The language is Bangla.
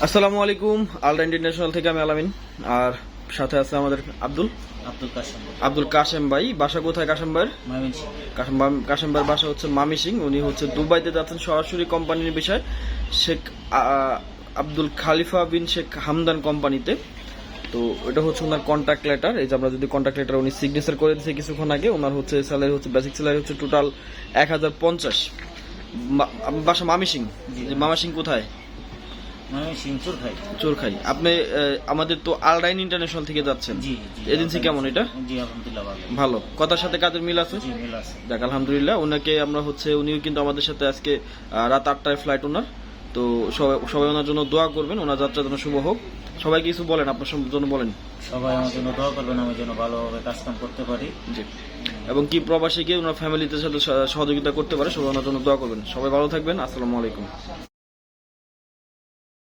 আসসালামু আলাইকুম আলরা ইন্টারন্যাশনাল থেকে আমি আলামিন। আর সাথে আছে আমাদের আব্দুল। আব্দুল কাসেম আব্দুল কাশেম ভাই বাসা কোথায় কাশেম ভাইয়ের? কাশেম ভাই- কাশেম ভাইয়ের বাসা হচ্ছে মামি সিং উনি হচ্ছে দুবাইতে যাচ্ছেন সরাসরি কোম্পানির বিষয় শেখ আব্দুল খালিফা বিন শেখ হামদান কোম্পানিতে। তো এটা হচ্ছে ওনার কন্ট্যাক্ট লেটার এই যে আমরা যদি কন্ট্যাক্ট লেটার উনি সিগনেচার করে দিয়েছে কিছুক্ষণ আগে ওনার হচ্ছে স্যালারি হচ্ছে বেসিক স্যালারি হচ্ছে টোটাল এক হাজার পঞ্চাশ। বাসা মামি সিং মামা সিং কোথায়? চুরখাই চোরখাই আপনি আমাদের তো আলরাইন ইন্টারন্যাশনাল থেকে যাচ্ছেন। এজেন্সি কেমন এটা? ভালো। কথার সাথে কাজের মিল আছে? আলহামদুলিল্লাহ। ওনাকে আমরা হচ্ছে উনিও কিন্তু আমাদের সাথে আজকে রাত আটটায় ফ্লাইট ওনার। তো সবাই সবাই ওনার জন্য দোয়া করবেন। ওনার যাত্রা যেন শুভ হোক। সবাই কিছু বলেন আপনার সব- জন্য বলেন। সবাই আমার জন্য দোয়া করবেন আমি যেন ভালোভাবে কাজ কাম করতে পারি। জি। এবং কি প্রবাসী গিয়ে ওনার ফ্যামিলিতে সাথে সহযোগিতা করতে পারে সবাই ওনার জন্য দোয়া করবেন। সবাই ভালো থাকবেন। আসসালামু আলাইকুম।